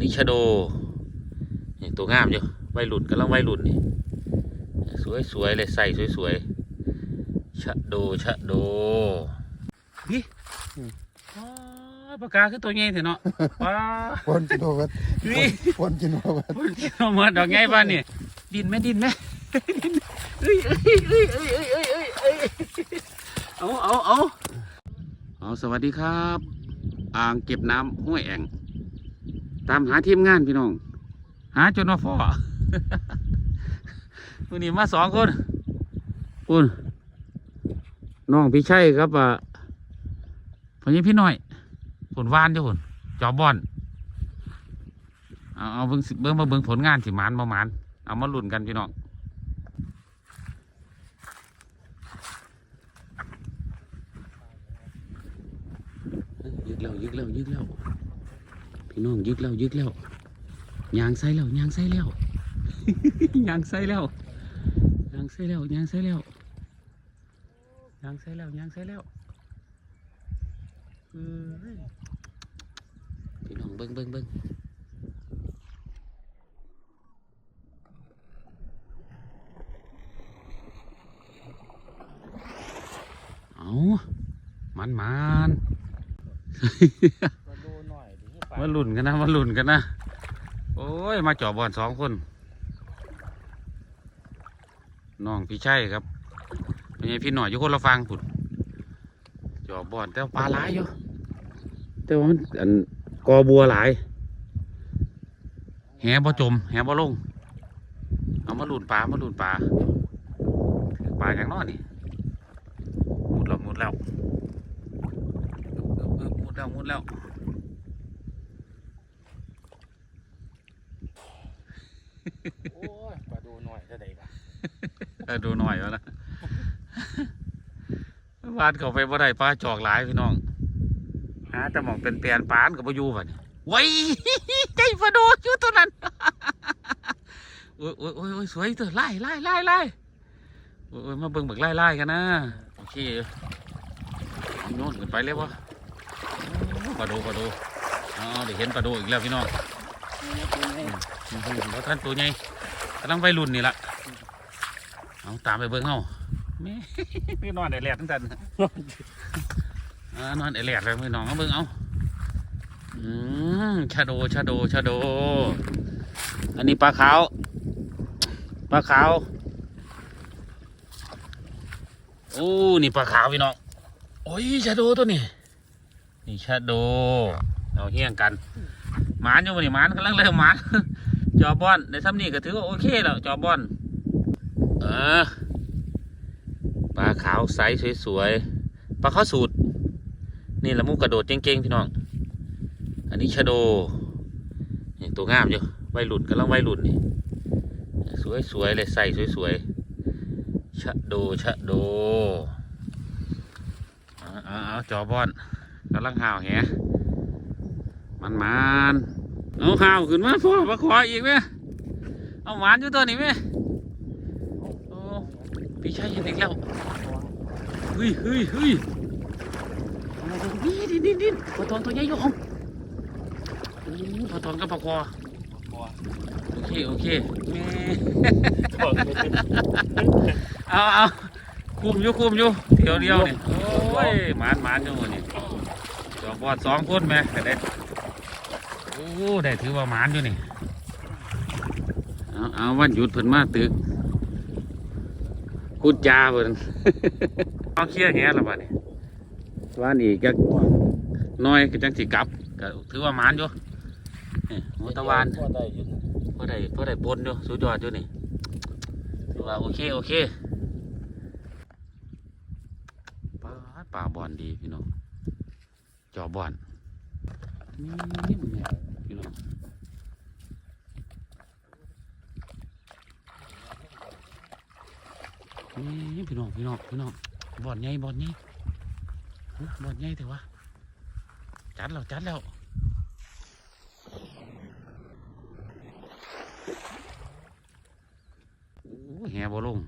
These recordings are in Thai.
นี้ชะโดนี่ตัวงามอยู่วัยรุ่นกำลังวัยรุ่นนี่สวยสวยๆเลยใส่สวยสวยๆชะโดชะโดนี่อ๋อปากกาคือตัวใหญ่เถอะเนาะว้าปนกินโอเวอร์นี่ปนกินโอเวอร์เอามาดอกไงบ้านนี่ดินไหมดินไหมดินเอ้ยเอ้ยเอ้ยเอ้ยเอ้ยเอ้ยเอ้ยเอาเอาเอาเอาสวัสดีครับ อ่างเก็บน้ำห้วยแอ่ง ตามหาทีมงานพี่น้อง หาจนว่าฟอวันนี้มาสองคนปุ่นน้องพี่ชัยครับอะพญพี่น้อยผลวานเจ้าผลจอบบอนเอาเอาเบิ่งสิเบิ่งมาเบิ่งผลงานสิหมานบ่หมานเอามาลุ้นกันพี่น้องยึกแล้วยึกแล้วยึกแล้ว พี่น้องยึกแล้วยึกแล้วยางใส่แล้วยางใส่แล้วยางใส่แล้วยางใส่แล้วยางใส่แล้วยางใส่แล้วยางใส่แล้วเอ้ยพี่น้องเบิ่งเบิ่งเบิ่งเอามันมัน มาหลุนกันนะมาหลุนกันนะ โอ้ย มาจ่อบอลสองคน น้องพี่ชัยครับเป็นไงพี่หน่อยอยู่คนละฟังผุดจ่อบอลแต่ปลาหลายอยู่ แต่ว่ามันอันกอบัวหลาย แหบ่จม แหบ่ลง เอามาหลุนปลา มาหลุนปลา ปลาอย่างน้อยนี่มุดแล้วมุดแล้วเออเออมุดแล้วมุดแล้ว โอ้ยมาดูหน่อยจะได้ปะเออดูหน่อยวะนะวาดเขาไปบ่ได้ปลาจอกหลายพี่น้องหาแต่หมองเป็นเปลี่ยนปานกับปอยู่บ่เนี่ยไว้ใจปลาโดดอยู่ตัวนั้นโอ้ยโอ้ยโอ้ยโอ้ยสวยเถอะไล่ไล่ไล่ไล่โอ้ยมาเบิ่งเบิกไล่ไล่กันนะโอเคโน่นขึ้นไปเลยวะปลาโดปลาโดอ๋อเดี๋ยวเห็นปลาโดอีกแล้วพี่น้อง แล้วท่านตัวใหญ่กำลังไปรุ่นนี่ละเอาตามไปเบิ่งเฮาแม่นี่นอนไอแหลดตั้งแต่นอนไอแหลดเลยพี่น้องเอาเบิ่งเอาอืมชาโดชาโดชาโด อันนี้ปลาขาวปลาขาวโอ้นี่ปลาขาวพี่น้องโอ้ยชาโดตัวนี้นี่ชาโดเราเฮี้ยงกันหมานอยู่บ่นี่หมานกำลังเริ่มหมาน จอบอลในซ้ำนี่ก็ถือว่าโอเคแล้วจอบอลเออปลาขาวใสสวยๆปลาข้าวสูตร นี่ละมุกกระโดดเก่งๆพี่น้อง อันนี้ชะโดนี่ตัวงามอยู่วัยรุ่นกำลังวัยรุ่นนี่สวยๆเลยใส่สวยๆชะโดชะโดเอาเอาจอบอลกำลังห่าวแหมันมัน เอาข้าวขึ้นมาพ่อมาขออีกไหมเอาหวานอยู่ตัวนี้ไหมโอ้พี่ชายยังเด็กแล้วเฮ้ยเฮ้ยเฮ้ยนี่ดินดินดินปลาทองตัวใหญ่ยู่ห้องโอ้ปลาทองกับปลาคอโอเคโอเคแม่เอาเอาคุมอยู่คุมอยู่เดียวเดียวนี่โอ้ยหมานหมานอยู่นี่จอบบอดสองคนไหมแต่ได้ อ้ได้ถือว่าหมานอยู่นี่เอาเอาวันหยุดเพิ่นมาตึกกุดจาเพิ่นเอาเคลียร์แหละบัดนี้วันนี้ก็น้อยก็จังสิกลับก็ถือว่าหมานอยู่นี่หัวตะวันพอได้อยินเพื่อได้เพื่อได้ปนอยู่สุดยอดอยู่นี่ถือว่าโอเคโอเคปลาปลาบอลดีพี่น้องจอบอลนี่มึงไง พี่น้องนี่พี่น้องพี่น้องพี่น้องบอดใหญ่บอดใหญ่บอดใหญ่แต่ว่าจัดแล้วจัดแล้วแหบ่ลง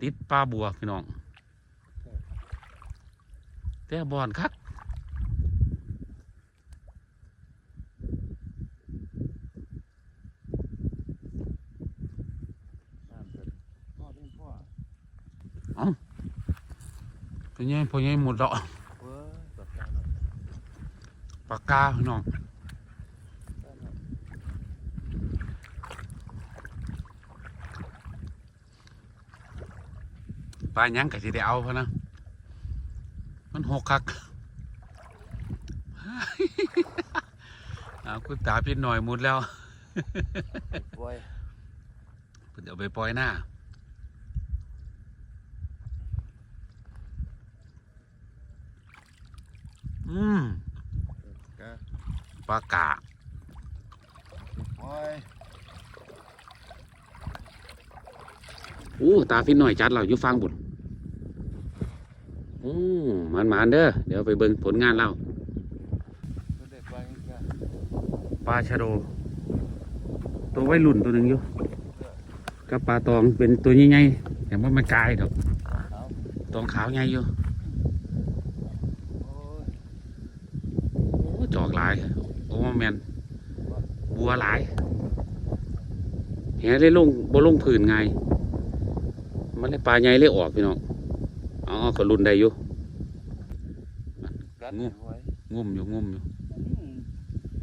ติดปลาบัวพี่น้องแต่บอลคัก เอ้า เป็นไงเป็นไงหมดแล้วเว้ยแบบนั้นเนาะปากกาพี่น้องปลาหยังกะสิได้เอาพะนะมันหกคักเอาคุณตาพี่หน่อยหมุดแล้วเว้ยเพิ่นเอาไปปล่อยหน้า อืมกะปลากาโอ้ยอู้ตาพี่หน่อยจัดเราอยู่ฟังบุญอืมมันมานๆเด้อเดี๋ยวไปเบิ่งผลงานเราก็ได้ไปอีกอะปลาชะโด ตัวไว้รุ่นตัวหนึ่งอยู่กับปลาตองเป็นตัวใหญ่ๆแต่ว่ามันกลายดอกเอาตองขาวใหญ่อยู่ โอ้ย โอ้จอกหลาย โอ้ แมนบัวหลายแหเลยลงบ่ลงผืนไงายมันเลยปลาใหญ่เลยออกพี่น้องอ๋อก็รุ่นได้อยู่กัดงูไว้งุ่มอยู่งุ่มอยู่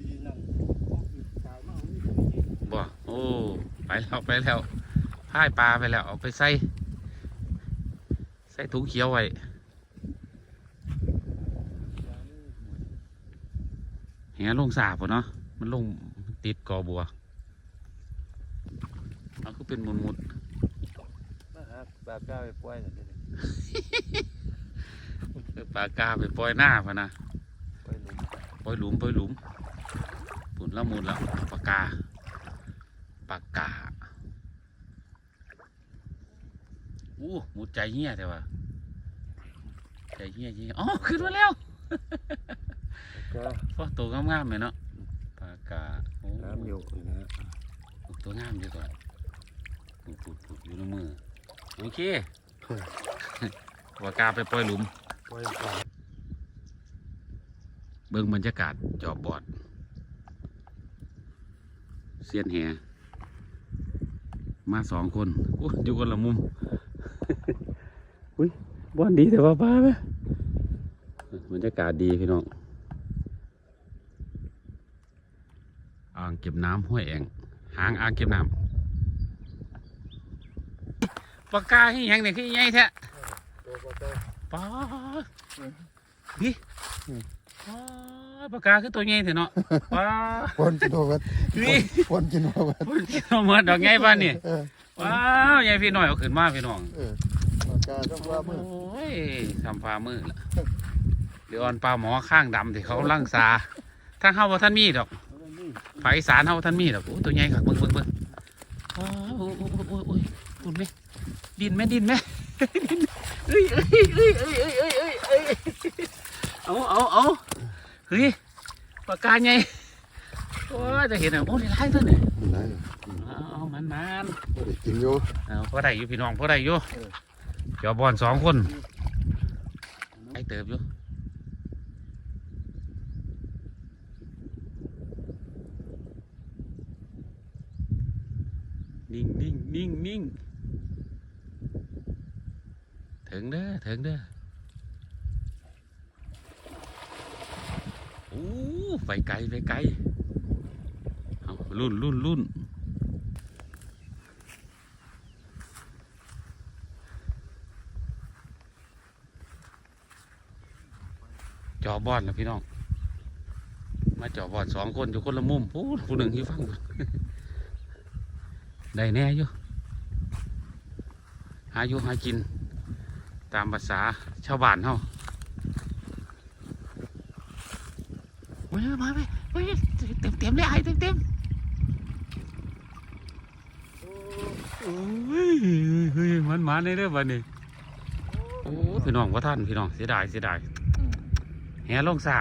ดีนั่นบ่โอ้ไปแล้วไปแล้วพายปลาไปแล้วเอาไปใส่ใส่ถุงเขียวไว้ แห ลงสาบพุ่นเนาะมันลงติดกอบัวเอาคือเป็นหมุนมุดมาหาปลากาไปปล่อยนั่นเด้อๆปลากาไปปล่อยหน้าพะนะปล่อยหลุมปล่อยหลุมปล่อยหลุมปุ่นละมุนแล้วปลากาปลากาอู้หมุดใจเหี้ยแต่ว่าใจเหี้ยจริงอ๋อขึ้นมาแล้ว ก็พอตัวงามๆเลยเนาะปลากาโอ้น้ำอยู่นะตัวงามดีกว่าปุดปุดปุดอยู่ในมือโอเคปลากาไปปล่อยหลุมปล่อยปลาเบิ่งบรรยากาศจอบบอด เสียนแหมาสองคนโอ้ยอยู่คนละมุม อุ้ยบอนดีแต่ว่าป้าไหมบรรยากาศดีพี่น้อง อ่างเก็บน้ำห้วยแองหางอ่างเก็บน้ำปากกาที่ยังเนี่ยคือใหญ่แท้ตัวปลากาป้าดิป้าปากกาคือตัวใหญ่เถอะเนาะป้าปนกินโอวัดนี่ปนกินโอวัดพูดเอาเหมือนดอกไงบ้านนี่เออว้าวใหญ่พี่น้อยเอาขึ้นมาพี่น้องเออปลากาต้องว่าโอมือ้ยทำปลามือละเดี๋ยวอ่อนปลาหมอข้างดำที่เขาลังสาทางเฮาบ่ท่านมีดอก ภาคอีสานเฮาท่านมีดอกตัวใหญ่คักเบิ่งเบิ่งเบิ่งอ้โอ้ยโอ้ยโอ้ยโอ้ยปุ่นไหมดินไหมดินไหมเอ้ยเอ้ยเอ้ยเอ้ยเอ้ยเอ้ยเอ้ยเอ้ยเอาเอาเอาเฮ้ยปากกาใหญ่โอ้ยจะเห็นอะโอ้ยหลายตัวเนี่ยได้เอามันมันกินอยู่เอาพอได้อยู่พี่น้องพอได้อยู่เออเจ้าบอลสองคนไอเติบอยู่ นิ่งนิ่งนิ่งนิ่งถึงเด้อถึงเด้อโอ้ไปไกลไปไกลเอารุ่นรุ่นรุ่นจอบอลแล้วพี่น้อง มาจอบอลสองคนอยู่คนละมุมผู้ผู้หนึ่งอยู่ฟัง ได้แน่อยู่หาอยู่หากิน ตามภาษาชาวบ้านเฮาเว้ยมาไปเว้ยเต็มเต็มเลยไอ้เต็มเต็มโอ้ยเฮ้ยมันมาในเรื่องบันนี้โอ้พี่น้องว่าท่านพี่น้องเสียดายเสียดายอืมแหลงสา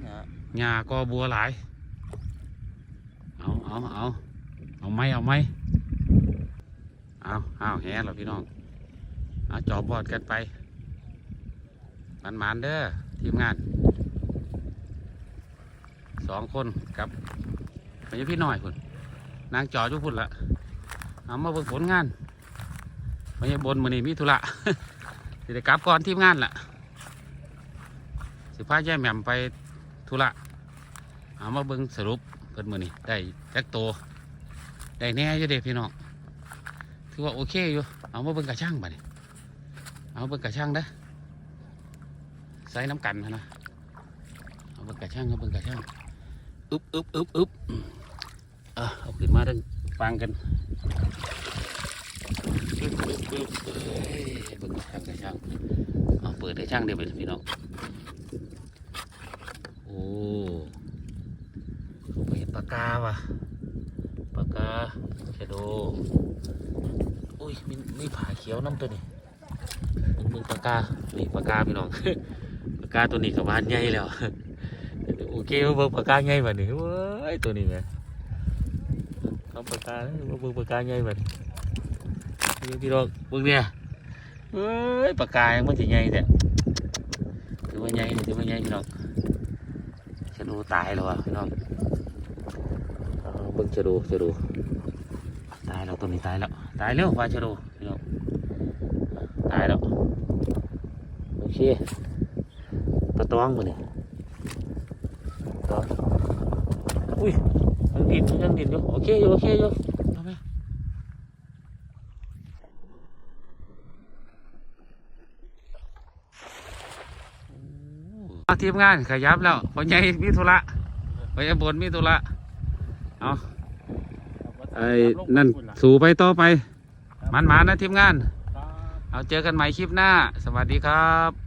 เนี่ยหญ้ากอบัวหลาย เอาเอาเอา เอาไหมเอาไหมเอาเอาแหเราพี่น้องเอาจอบบอดกันไปมันมันเด้อทีมงานสองคนกับเป็นพี่น้อยคุณนางจอจุพุ่นละเอามาเบิ่งผลงานไม่ใช่บนมือนี่มีธุระสิได้กลับก่อนทีมงานล่ะสิพาแย่แหม่มไปธุระเอามาเบิ่งสรุปเพิ่นมือนี่ได้จักโต ได้แน่อยู่เด้พี่น้องถือว่าโอเคอยู่เอามาเบิ่งกระช่างบ่เนี่ยเอาเบิ่งกระช่างเด้อใส่น้ำกันนะเอาเบิ่งกระช่างเอาเบิ่งกระช่างอึ๊บอึ๊บอึ๊บอึ๊บอะเอาขึ้นมาดังฟังกันอึบอึบอึบเบิ่งกระช่างกระช่างเอาเปิดกระช่างเดี๋ยวไปพี่น้องโอ้เห็นปากกาว่ะ ชะโดอุ้ยมีมีผาเขียวน้ำตัวนี้มึงมึงปากกานี่ปากกาพี่น้องปากกาตัวนี้กับบ้านใหญ่แล้วโอเคมาเบิ่งปากกาใหญ่แบบนี้เว้ยตัวนี้แหมเอาปากกาเด้อมาเบิ่งปากกาใหญ่แบบนี้นี่พี่น้องเบิ่งเนี่ยเฮ้ยปากกายังมันจะใหญ่แต่ถือว่าใหญ่ถือว่าใหญ่พี่น้องชะดูตายแล้วอะพี่น้อง เอาเบิ่งชะดูชะดูตายแล้วตัวนี้ตายแล้วตายแล้วว่าชะดูพี่น้องตายแล้วโอเคปลาตองมาเนี่ยตองอุ้ยยังดินอยู่ยังดินอยู่โอเคอยู่โอเคอยู่เอาไหมเอาทีมงานขยับแล้วพอใหญ่มีธุระพอใหญ่บนมีธุระ เอาไอ้นั่นสู่ไปต่อไปมันมานะทีมงานครับเอาเจอกันใหม่คลิปหน้า สวัสดีครับ